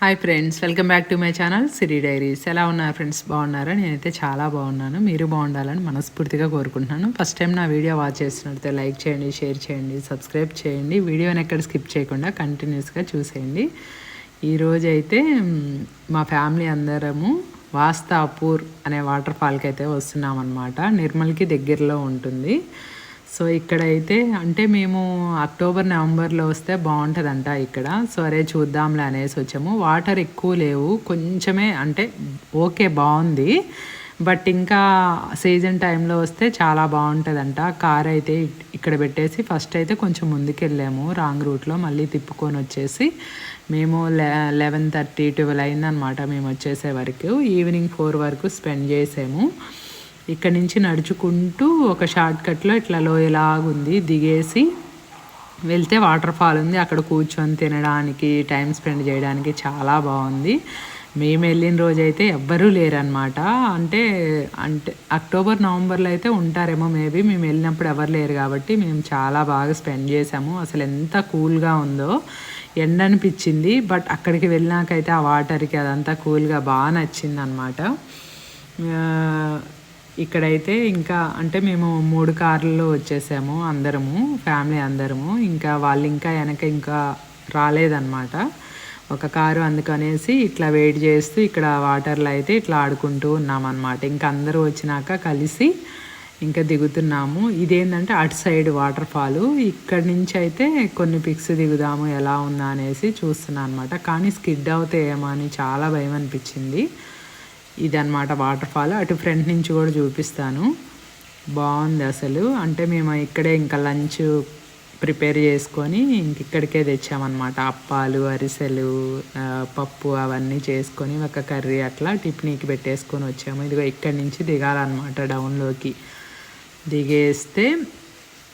Hi friends welcome back to my channel Siri diaries ఎలా ఉన్నారు friends బాగున్నారా? నేనైతే చాలా బాగున్నాను. మీరు బాగుండాలని మనస్ఫూర్తిగా కోరుకుంటున్నాను. ఫస్ట్ టైం నా వీడియో వాచ్ చేస్తున్నట్లయితే లైక్ చేయండి షేర్ చేయండి సబ్స్క్రైబ్ చేయండి. వీడియోని ఎక్కడ స్కిప్ చేయకుండా కంటిన్యూస్గా చూసేయండి. ఈరోజు అయితే మా ఫ్యామిలీ అందరము వాస్తాపూర్ అనే వాటర్ ఫాల్కి అయితే వస్తున్నాం అనమాట నిర్మల్కి దగ్గరలో ఉంటుంది. సో ఇక్కడైతే అంటే మేము అక్టోబర్ నవంబర్లో వస్తే బాగుంటుందంట ఇక్కడ. సో అరే చూద్దాంలే అనేసి వచ్చాము. వాటర్ ఎక్కువ లేవు. కొంచెమే అంటే ఓకే బాగుంది. బట్ ఇంకా సీజన్ టైంలో వస్తే చాలా బాగుంటుందంట. కార్ అయితే ఇక్కడ పెట్టేసి ఫస్ట్ అయితే కొంచెం ముందుకెళ్ళాము. రాంగ్ రూట్లో మళ్ళీ తిప్పుకొని వచ్చేసి మేము లె లెవెన్ థర్టీ ట్వెల్వ్ అయిందనమాట మేము వచ్చేసే వరకు. ఈవినింగ్ ఫోర్ వరకు స్పెండ్ చేసాము. ఇక్కడ నుంచి నడుచుకుంటూ ఒక షార్ట్ కట్లో ఇట్లా లోయలాగుంది దిగేసి వెళ్తే వాటర్ ఫాల్ ఉంది. అక్కడ కూర్చొని తినడానికి టైం స్పెండ్ చేయడానికి చాలా బాగుంది. మేము వెళ్ళిన రోజైతే ఎవ్వరూ లేరనమాట అంటే అంటే అక్టోబర్ నవంబర్లో అయితే ఉంటారేమో మేబీ. మేము వెళ్ళినప్పుడు ఎవరు లేరు కాబట్టి మేము చాలా బాగా స్పెండ్ చేసాము అసలు ఎంత కూల్గా ఉందో ఎండ అనిపించింది. బట్ అక్కడికి వెళ్ళినాకైతే ఆ వాటర్కి అదంతా కూల్గా బాగా నచ్చింది అనమాట ఇక్కడైతే ఇంకా అంటే మేము మూడు కార్లలో వచ్చేసాము అందరము ఫ్యామిలీ అందరము. ఇంకా వాళ్ళు ఇంకా వెనక ఇంకా రాలేదన్నమాట. ఒక కారు అందుకనేసి ఇట్లా వెయిట్ చేస్తూ ఇక్కడ వాటర్లో అయితే ఇట్లా ఆడుకుంటూ ఉన్నామన్నమాట. ఇంకా అందరూ వచ్చినాక కలిసి ఇంకా దిగుతున్నాము. ఇదేంటంటే అటు సైడ్ వాటర్ ఫాల్ ఇక్కడ నుంచి అయితే కొన్ని పిక్స్ దిగుదాము ఎలా ఉందా అనేసి చూస్తున్నాను అనమాట కానీ స్కిడ్ అవుతాయేమో అని చాలా భయం అనిపించింది. ఇదన్నమాట వాటర్ ఫాల్ అటు ఫ్రంట్ నుంచి కూడా చూపిస్తాను. బాగుంది అసలు. అంటే మేము ఇక్కడే ఇంకా లంచ్ ప్రిపేర్ చేసుకొని ఇంక ఇక్కడికే తెచ్చామన్నమాట. అప్పాలు అరిసెలు పప్పు అవన్నీ చేసుకొని ఒక కర్రీ అట్లా టిఫినీకి పెట్టేసుకొని వచ్చాము. ఇదిగో ఇక్కడి నుంచి దిగాలన్నమాట డౌన్లోకి. దిగేస్తే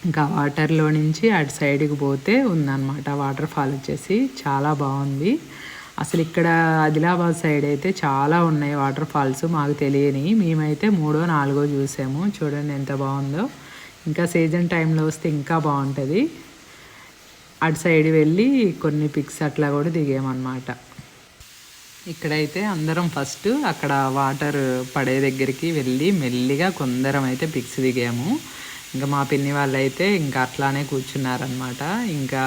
ఇంకా వాటర్లో నుంచి అటు సైడ్కి పోతే ఉందన్నమాట వాటర్ ఫాల్ వచ్చేసి. చాలా బాగుంది. అసలు ఇక్కడ ఆదిలాబాద్ సైడ్ అయితే చాలా ఉన్నాయి వాటర్ ఫాల్స్ మాకు తెలియని. మేమైతే మూడో నాలుగో చూసాము. చూడండి ఎంత బాగుందో. ఇంకా సీజన్ టైంలో వస్తే ఇంకా బాగుంటుంది. అటు సైడ్ వెళ్ళి కొన్ని పిక్స్ అట్లా కూడా దిగామన్నమాట. ఇక్కడైతే అందరం ఫస్ట్ అక్కడ వాటర్ పడే దగ్గరికి వెళ్ళి మెల్లిగా కొందరం అయితే పిక్స్ దిగాము. ఇంకా మా పిన్ని వాళ్ళు అయితే ఇంకా అట్లానే కూర్చున్నారనమాట ఇంకా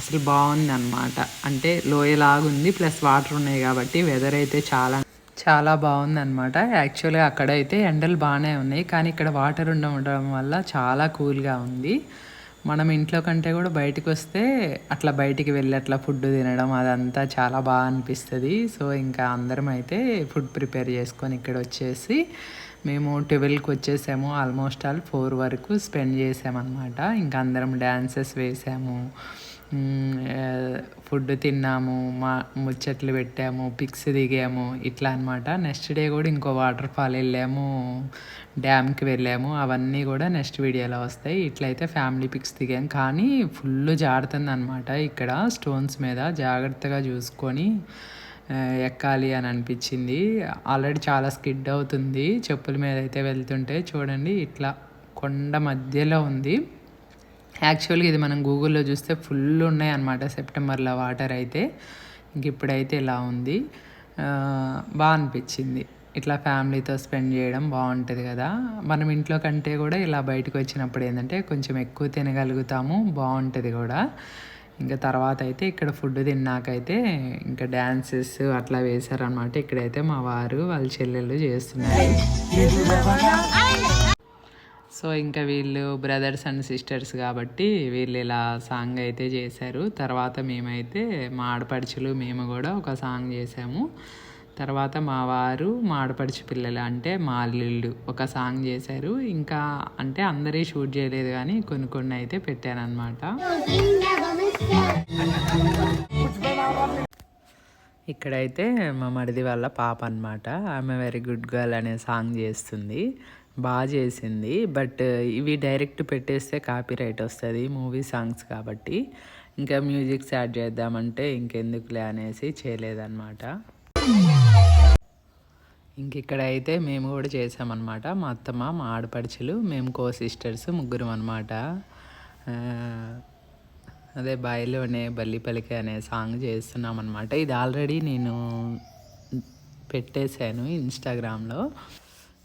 అసలు బాగుంది అనమాట అంటే లోయలాగుంది ప్లస్ వాటర్ ఉన్నాయి కాబట్టి వెదర్ అయితే చాలా చాలా బాగుంది అనమాట యాక్చువల్గా అక్కడ అయితే ఎండలు బాగానే ఉన్నాయి కానీ ఇక్కడ వాటర్ ఉండడం వల్ల చాలా కూల్గా ఉంది. మనం ఇంట్లో కంటే కూడా బయటకు వస్తే అట్లా బయటికి వెళ్ళి అట్లా ఫుడ్ తినడం అదంతా చాలా బాగా అనిపిస్తుంది. సో ఇంకా అందరం అయితే ఫుడ్ ప్రిపేర్ చేసుకొని ఇక్కడ వచ్చేసి మేము ట్వెల్వ్కి వచ్చేసాము. ఆల్మోస్ట్ ఆల్ ఫోర్ వరకు స్పెండ్ చేసామన్నమాట. ఇంకా అందరం డ్యాన్సెస్ వేసాము. ఫుడ్ తిన్నాము మా ముచ్చట్లు పెట్టాము పిక్స్ దిగాము ఇట్లా అనమాట నెక్స్ట్ డే కూడా ఇంకో వాటర్ ఫాల్ వెళ్ళాము డ్యామ్కి వెళ్ళాము. అవన్నీ కూడా నెక్స్ట్ వీడియోలో వస్తాయి. ఇట్లయితే ఫ్యామిలీ పిక్స్ దిగాం. కానీ ఫుల్ జారుతుంది అనమాట ఇక్కడ స్టోన్స్ మీద. జాగ్రత్తగా చూసుకొని ఎక్కాలి అని అనిపించింది. ఆల్రెడీ చాలా స్కిడ్ అవుతుంది. చెప్పుల మీద అయితే వెళ్తుంటే చూడండి ఇట్లా కొండ మధ్యలో ఉంది. యాక్చువల్గా ఇది మనం గూగుల్లో చూస్తే ఫుల్ ఉన్నాయి అన్నమాట సెప్టెంబర్లో వాటర్ అయితే ఇంక ఇప్పుడైతే ఇలా ఉంది బాగా అనిపించింది ఇట్లా ఫ్యామిలీతో స్పెండ్ చేయడం బాగుంటుంది కదా మనం ఇంట్లో కంటే కూడా ఇలా బయటకు వచ్చినప్పుడు ఏంటంటే కొంచెం ఎక్కువ తినగలుగుతాము బాగుంటుంది కూడా ఇంకా తర్వాత అయితే ఇక్కడ ఫుడ్ తిన్నాకైతే ఇంకా డ్యాన్సెస్ అట్లా వేశారనమాట ఇక్కడైతే మా వారు వాళ్ళ చెల్లెళ్ళు చేస్తున్నారు సో ఇంకా వీళ్ళు బ్రదర్స్ అండ్ సిస్టర్స్ కాబట్టి వీళ్ళు ఇలా సాంగ్ అయితే చేశారు. తర్వాత మేమైతే మా ఆడపడుచులు మేము కూడా ఒక సాంగ్ చేసాము తర్వాత మా వారు మా ఆడపడుచు పిల్లలు అంటే మా అల్లుళ్ళు ఒక సాంగ్ చేశారు. ఇంకా అంటే అందరి షూట్ చేయలేదు కానీ కొన్ని కొన్ని అయితే పెట్టానన్నమాట ఇక్కడైతే మా మరిది వాళ్ళ పాప అనమాట ఆమె వెరీ గుడ్ గర్ల్ అనే సాంగ్ చేస్తుంది. బాగా చేసింది. బట్ ఇవి డైరెక్ట్ పెట్టేస్తే కాపీ రైట్ వస్తుంది మూవీ సాంగ్స్ కాబట్టి. ఇంకా మ్యూజిక్స్ యాడ్ చేద్దామంటే ఇంకెందుకులే అనేసి చేయలేదన్నమాట. ఇంక ఇక్కడ అయితే మేము కూడా చేసామన్నమాట. మా అత్తమ్మ మా ఆడపడుచులు మేము కో సిస్టర్స్ ముగ్గురం అనమాట అదే బాయిలోనే బల్లి పలికి అనే సాంగ్ చేస్తున్నాం అనమాట ఇది ఆల్రెడీ నేను పెట్టేశాను ఇన్స్టాగ్రామ్లో.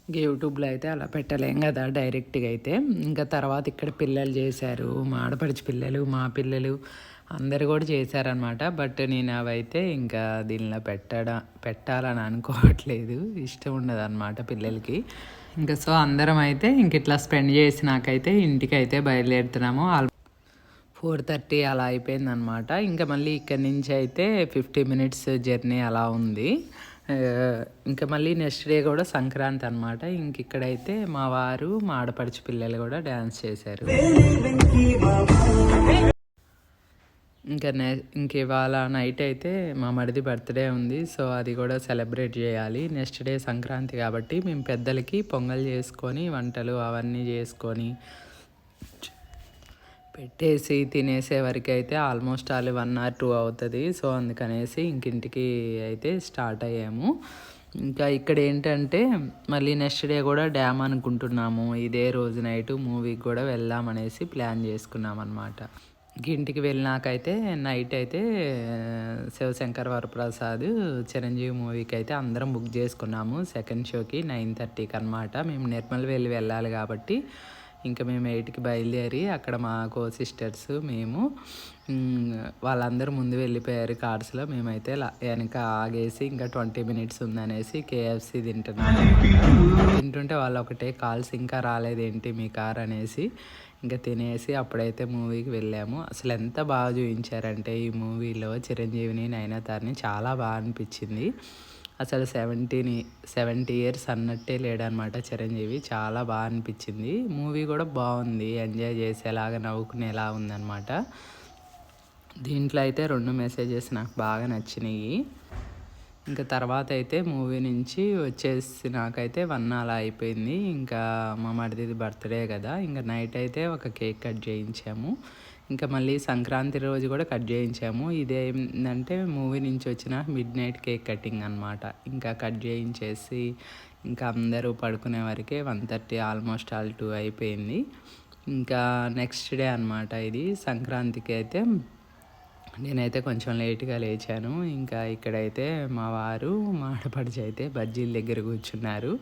యూట్యూబ్లో అయితే అలా పెట్టలేం కదా డైరెక్ట్గా అయితే. ఇంకా తర్వాత ఇక్కడ పిల్లలు చేశారు మా ఆడపడిచి పిల్లలు మా పిల్లలు అందరు కూడా చేశారనమాట. బట్ నేను అవైతే ఇంకా దీనిలో పెట్టడం పెట్టాలని అనుకోవట్లేదు. ఇష్టం ఉండదు అనమాట పిల్లలకి. ఇంకా సో అందరం అయితే ఇంక ఇట్లా స్పెండ్ చేసినాకైతే ఇంటికి అయితే బయలుదేరుతున్నాము ఫోర్ థర్టీ అలా అయిపోయిందనమాట. ఇంకా మళ్ళీ ఇక్కడి నుంచి అయితే ఫిఫ్టీ మినిట్స్ జర్నీ అలా ఉంది. ఇంకా మళ్ళీ నెక్స్ట్ డే కూడా సంక్రాంతి అనమాట ఇంక ఇక్కడైతే మా వారు మా ఆడపడిచి పిల్లలు కూడా డ్యాన్స్ చేశారు. ఇంకా నె ఇంక ఇవాళ నైట్ అయితే మా మరిది బర్త్డే ఉంది. సో అది కూడా సెలబ్రేట్ చేయాలి. నెక్స్ట్ డే సంక్రాంతి కాబట్టి మేము పెద్దలకి పొంగల్ చేసుకొని వంటలు అవన్నీ చేసుకొని పెట్టేసి తినేసే వరకు అయితే almost all one or two అవుతుంది. సో అందుకనేసి ఇంకింటికి అయితే స్టార్ట్ అయ్యాము. ఇంకా ఇక్కడ ఏంటంటే మళ్ళీ నెక్స్ట్ డే కూడా డ్యామ్ అనుకుంటున్నాము. ఇదే రోజు నైట్ మూవీకి కూడా వెళ్దామనేసి ప్లాన్ చేసుకున్నాం అనమాట ఇంటికి వెళ్ళినాకైతే నైట్ అయితే శివశంకర్ వరప్రసాద్ చిరంజీవి మూవీకి అయితే అందరం బుక్ చేసుకున్నాము. సెకండ్ షోకి నైన్ థర్టీకి అనమాట మేము నిర్మల్ వెళ్ళి వెళ్ళాలి కాబట్టి ఇంకా మేము ఎయిట్కి బయలుదేరి అక్కడ మా కో సిస్టర్స్ మేము వాళ్ళందరూ ముందు వెళ్ళిపోయారు కార్స్లో. మేమైతే వెనక ఆగేసి ఇంకా ట్వంటీ మినిట్స్ ఉందనేసి కేఎఫ్సి తింటున్నాము తింటుంటే వాళ్ళు ఒకటే కాల్స్ ఇంకా రాలేదేంటి మీ కార్? అనేసి ఇంకా తినేసి అప్పుడైతే మూవీకి వెళ్ళాము. అసలు ఎంత బాగా చూపించారంటే ఈ మూవీలో చిరంజీవిని నయనతారని చాలా బాగా అనిపించింది. అసలు సెవెంటీని సెవెంటీ ఇయర్స్ అన్నట్టే లేడనమాట చిరంజీవి. చాలా బాగా అనిపించింది. మూవీ కూడా బాగుంది. ఎంజాయ్ చేసేలాగా నవ్వుకునేలా ఉందన్నమాట దీంట్లో అయితే రెండు మెసేజెస్ నాకు బాగా నచ్చినాయి. ఇంకా తర్వాత అయితే మూవీ నుంచి వచ్చేసి నాకైతే వన్ అలా అయిపోయింది. ఇంకా మా మరిది బర్త్డే కదా. ఇంకా నైట్ అయితే ఒక కేక్ కట్ చేయించాము. ఇంకా మళ్ళీ సంక్రాంతి రోజు కూడా కట్ చేయించాము. ఇదేంటంటే మూవీ నుంచి వచ్చిన మిడ్ నైట్ కేక్ కటింగ్ అనమాట ఇంకా కట్ చేయించేసి ఇంకా అందరూ పడుకునే వరకే one thirty almost all two అయిపోయింది. ఇంకా నెక్స్ట్ డే అనమాట ఇది సంక్రాంతికి అయితే. నేనైతే కొంచెం లేట్గా లేచాను. ఇంకా ఇక్కడైతే మా వారు మా ఆడపడిచి అయితే బజ్జీల దగ్గర కూర్చున్నారు.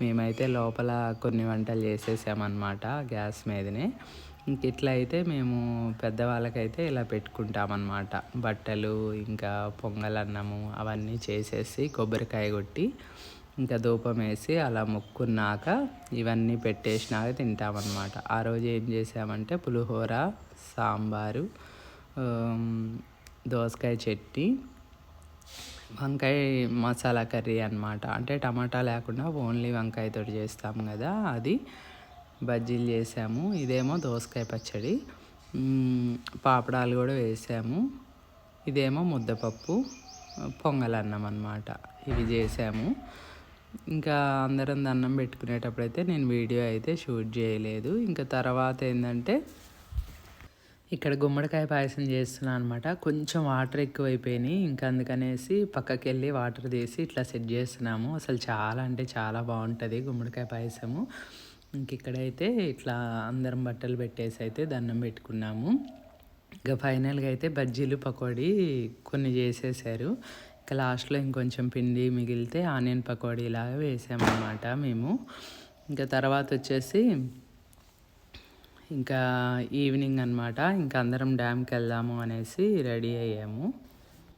మేమైతే లోపల కొన్ని వంటలు చేసేసామన్నమాట గ్యాస్ మీదనే. ఇట్లా అయితే మేము పెద్దవాళ్ళకైతే ఇలా పెట్టుకుంటామన్నమాట. బట్టలు ఇంకా పొంగలన్నము అవన్నీ చేసేసి కొబ్బరికాయ కొట్టి ఇంకా ధూపం వేసి అలా మొక్కున్నాక ఇవన్నీ పెట్టేసినాక తింటామన్నమాట. ఆ రోజు ఏం చేసామంటే పులిహోర సాంబారు దోసకాయ చట్నీ వంకాయ మసాలా కర్రీ అన్నమాట. అంటే టమాటా లేకుండా ఓన్లీ వంకాయతో చేస్తాం కదా అది. బజ్జీలు చేసాము. ఇదేమో దోసకాయ పచ్చడి. పాపడాలు కూడా వేసాము. ఇదేమో ముద్దపప్పు పొంగలన్నం అన్నమాట. ఇవి చేసాము. ఇంకా అందరం దండం పెట్టుకునేటప్పుడైతే నేను వీడియో అయితే షూట్ చేయలేదు. ఇంకా తర్వాత ఏంటంటే ఇక్కడ గుమ్మడికాయ పాయసం చేస్తున్నాను అనమాట కొంచెం వాటర్ ఎక్కువైపోయినాయి. ఇంకా అందుకనేసి పక్కకి వెళ్ళి వాటర్ తీసి ఇట్లా సెట్ చేస్తున్నాము. అసలు చాలా అంటే చాలా బాగుంటుంది గుమ్మడికాయ పాయసము. ఇంకిక్కడైతే ఇట్లా అందరం బట్టలు పెట్టేసి అయితే దండం పెట్టుకున్నాము. ఇంకా ఫైనల్గా అయితే బజ్జీలు పకోడీ కొన్ని చేసేసారు. ఇంకా లాస్ట్లో ఇంకొంచెం పిండి మిగిలితే ఆనియన్ పకోడీ లాగా వేసామన్నమాట మేము. ఇంకా తర్వాత వచ్చేసి ఇంకా ఈవినింగ్ అనమాట ఇంకా అందరం డ్యామ్కి వెళ్దాము అనేసి రెడీ అయ్యాము.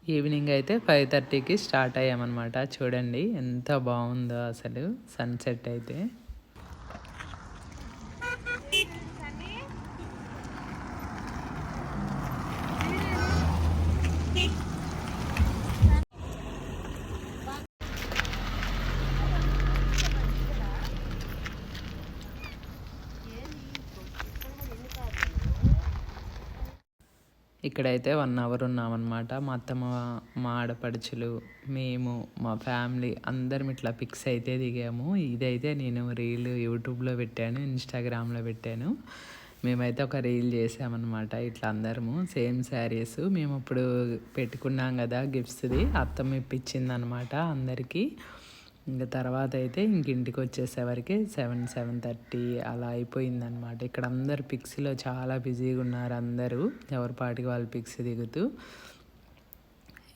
ఈవినింగ్ అయితే ఫైవ్ థర్టీకి స్టార్ట్ అయ్యామన్నమాట. చూడండి ఎంత బాగుందో అసలు సన్సెట్ అయితే. ఇక్కడైతే వన్ అవర్ ఉన్నామన్నమాట. మా అత్తమ్మ మా ఆడపడుచులు మేము మా ఫ్యామిలీ అందరం ఇట్లా పిక్స్ అయితే దిగాము. ఇదైతే నేను రీల్ యూట్యూబ్లో పెట్టాను ఇన్స్టాగ్రామ్లో పెట్టాను. మేమైతే ఒక రీల్ చేసామన్నమాట ఇట్లా అందరము. సేమ్ శారీస్ మేము ఇప్పుడు పెట్టుకున్నాం కదా గిఫ్ట్స్ది అత్తమ్మ ఇప్పించింది అనమాట అందరికీ. ఇంకా తర్వాత అయితే ఇంక ఇంటికి వచ్చేసేవరకు సెవెన్ సెవెన్ థర్టీ అలా అయిపోయిందనమాట. ఇక్కడ అందరు పిక్స్లో చాలా బిజీగా ఉన్నారు అందరూ ఎవరి పాటికి వాళ్ళు పిక్స్ దిగుతూ.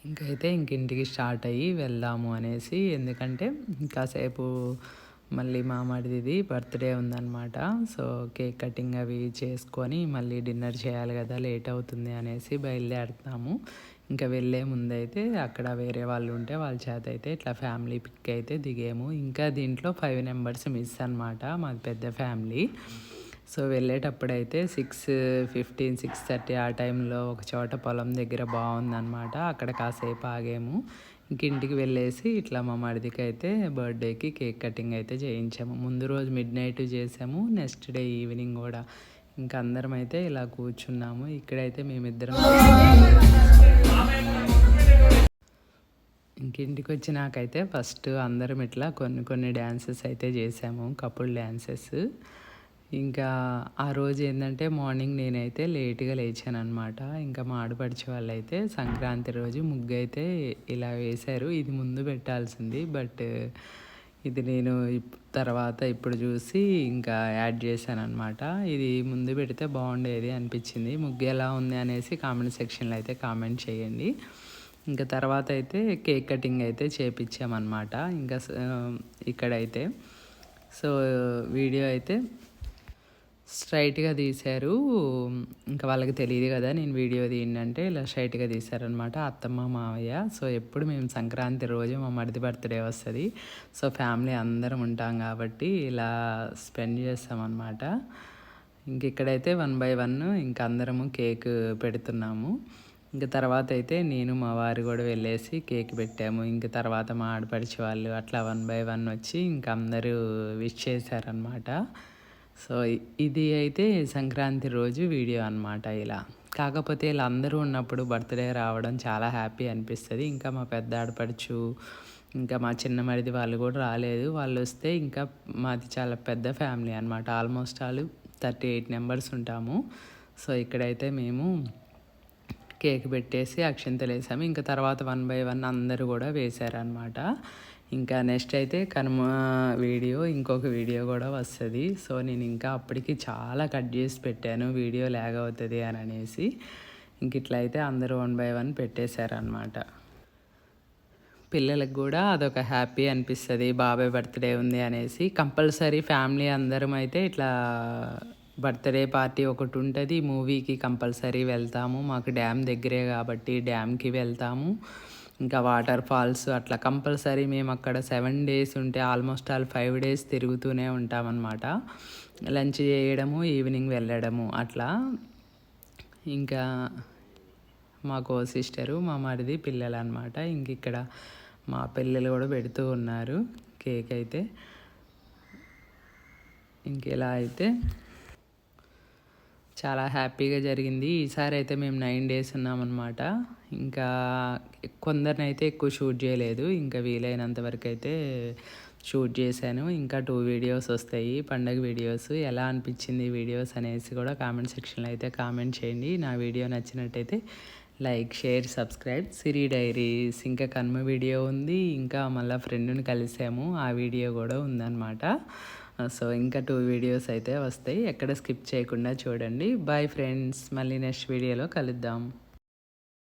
ఇంకైతే ఇంక ఇంటికి స్టార్ట్ అయ్యి వెళ్దాము అనేసి ఎందుకంటే కాసేపు మళ్ళీ మామడిది బర్త్డే ఉందన్నమాట సో కేక్ కటింగ్ అవి చేసుకొని మళ్ళీ డిన్నర్ చేయాలి కదా లేట్ అవుతుంది అనేసి బయలుదేరుతాము. ఇంకా వెళ్ళే ముందైతే అక్కడ వేరే వాళ్ళు ఉంటే వాళ్ళ చేత అయితే ఇట్లా ఫ్యామిలీ పిక్ అయితే దిగాము. ఇంకా దీంట్లో ఫైవ్ నెంబర్స్ మిస్ అనమాట మాది పెద్ద ఫ్యామిలీ. సో వెళ్ళేటప్పుడైతే సిక్స్ ఫిఫ్టీన్ సిక్స్ థర్టీ ఆ టైంలో ఒక చోట పొలం దగ్గర బాగుందన్నమాట. అక్కడ కాసేపు ఆగాము. ఇంటికి వెళ్ళేసి ఇట్లా మా మరిదికి అయితే బర్త్డేకి కేక్ కటింగ్ అయితే చేయించాము. ముందు రోజు మిడ్ నైట్ చేసాము. నెక్స్ట్ డే ఈవినింగ్ కూడా. ఇంకా అందరం అయితే ఇలా కూర్చున్నాము. ఇక్కడైతే మేమిద్దరం ఇంకింటికి వచ్చినాకైతే ఫస్ట్ అందరం ఇట్లా కొన్ని కొన్ని డ్యాన్సెస్ అయితే చేసాము కపుల్ డ్యాన్సెస్ ఇంకా ఆ రోజు ఏంటంటే మార్నింగ్ నేనైతే లేట్గా లేచాను అనమాట ఇంకా మా ఆడపడిచే వాళ్ళు అయితే సంక్రాంతి రోజు ముగ్గు అయితే ఇలా వేశారు. ఇది ముందు పెట్టాల్సింది బట్ ఇది నేను తర్వాత ఇప్పుడు చూసి ఇంకా యాడ్ చేశాను అనమాట ఇది ముందు పెడితే బాగుండేది అనిపించింది. ముగ్గు ఎలా ఉంది అనేసి కామెంట్ సెక్షన్లో అయితే కామెంట్ చేయండి. ఇంకా తర్వాత అయితే కేక్ కటింగ్ అయితే చేపించామన్నమాట ఇంకా ఇక్కడైతే సో వీడియో అయితే స్ట్రైట్గా తీశారు. ఇంకా వాళ్ళకి తెలియదు కదా నేను వీడియో తీయండి ఇలా స్ట్రైట్గా తీశారనమాట అత్తమ్మ మావయ్య. సో ఎప్పుడు మేము సంక్రాంతి రోజు మా మరిది బర్త్డే వస్తుంది. సో ఫ్యామిలీ అందరం ఉంటాం కాబట్టి ఇలా స్పెండ్ చేస్తామన్నమాట. ఇంక ఇక్కడైతే వన్ బై వన్ ఇంక అందరము కేక్ పెడుతున్నాము. ఇంకా తర్వాత అయితే నేను మా వారు కూడా వెళ్ళేసి కేక్ పెట్టాము. ఇంకా తర్వాత మా ఆడపడిచే వాళ్ళు అట్లా వన్ బై వన్ వచ్చి ఇంకా అందరూ విష్ చేశారనమాట సో ఇది అయితే సంక్రాంతి రోజు వీడియో అనమాట ఇలా. కాకపోతే ఇలా అందరూ ఉన్నప్పుడు బర్త్డే రావడం చాలా హ్యాపీ అనిపిస్తుంది. ఇంకా మా పెద్ద ఆడపడుచు ఇంకా మా చిన్న మరిది వాళ్ళు కూడా రాలేదు. వాళ్ళు వస్తే ఇంకా మాది చాలా పెద్ద ఫ్యామిలీ అనమాట almost all thirty eight numbers ఉంటాము. సో ఇక్కడైతే మేము కేక్ పెట్టేసి అక్షంతలు వేసాము ఇంకా తర్వాత వన్ బై వన్ అందరూ కూడా వేశారనమాట ఇంకా నెక్స్ట్ అయితే కనుమ వీడియో ఇంకొక వీడియో కూడా వస్తుంది. సో నేను ఇంకా అప్పటికి చాలా కట్ చేసి పెట్టాను. వీడియో లాగ్ అవుతుంది అని అనేసి. ఇంక ఇట్లా అయితే అందరూ వన్ బై వన్ పెట్టేశారనమాట పిల్లలకు కూడా అదొక హ్యాపీ అనిపిస్తుంది. బాబాయ్ బర్త్డే ఉంది అనేసి. కంపల్సరీ ఫ్యామిలీ అందరం అయితే ఇట్లా బర్త్డే పార్టీ ఒకటి ఉంటుంది. మూవీకి కంపల్సరీ వెళ్తాము. మాకు డ్యామ్ దగ్గరే కాబట్టి డ్యామ్కి వెళ్తాము. ఇంకా వాటర్ ఫాల్స్ అట్లా కంపల్సరీ మేము అక్కడ సెవెన్ డేస్ ఉంటే ఆల్మోస్ట్ ఆల్ ఫైవ్ డేస్ తిరుగుతూనే ఉంటామన్నమాట. లంచ్ చేయడము ఈవినింగ్ వెళ్ళడము అట్లా. ఇంకా మాకు సిస్టరు మా మరిది పిల్లలు అనమాట ఇంక ఇక్కడ మా పిల్లలు కూడా పెడుతూ ఉన్నారు కేక్ అయితే. ఇంకెలా అయితే చాలా హ్యాపీగా జరిగింది. ఈసారి అయితే మేము నైన్ డేస్ ఉన్నామన్నమాట. ఇంకా కొందరినైతే ఎక్కువ షూట్ చేయలేదు. ఇంకా వీలైనంత వరకు అయితే షూట్ చేశాను. ఇంకా టూ వీడియోస్ వస్తాయి. పండగ వీడియోస్. ఎలా అనిపించింది వీడియోస్ అనేసి కూడా కామెంట్ సెక్షన్లో అయితే కామెంట్ చేయండి. నా వీడియో నచ్చినట్టయితే like share subscribe. Siri diaries. ఇంకా కన్మ వీడియో ఉంది. ఇంకా మళ్ళీ ఫ్రెండ్ని కలిసాము. ఆ వీడియో కూడా ఉందన్నమాట. సో ఇంకా టూ వీడియోస్ అయితే వస్తాయి. ఎక్కడ స్కిప్ చేయకుండా చూడండి. బాయ్ ఫ్రెండ్స్ మళ్ళీ నెక్స్ట్ వీడియోలో కలుద్దాం.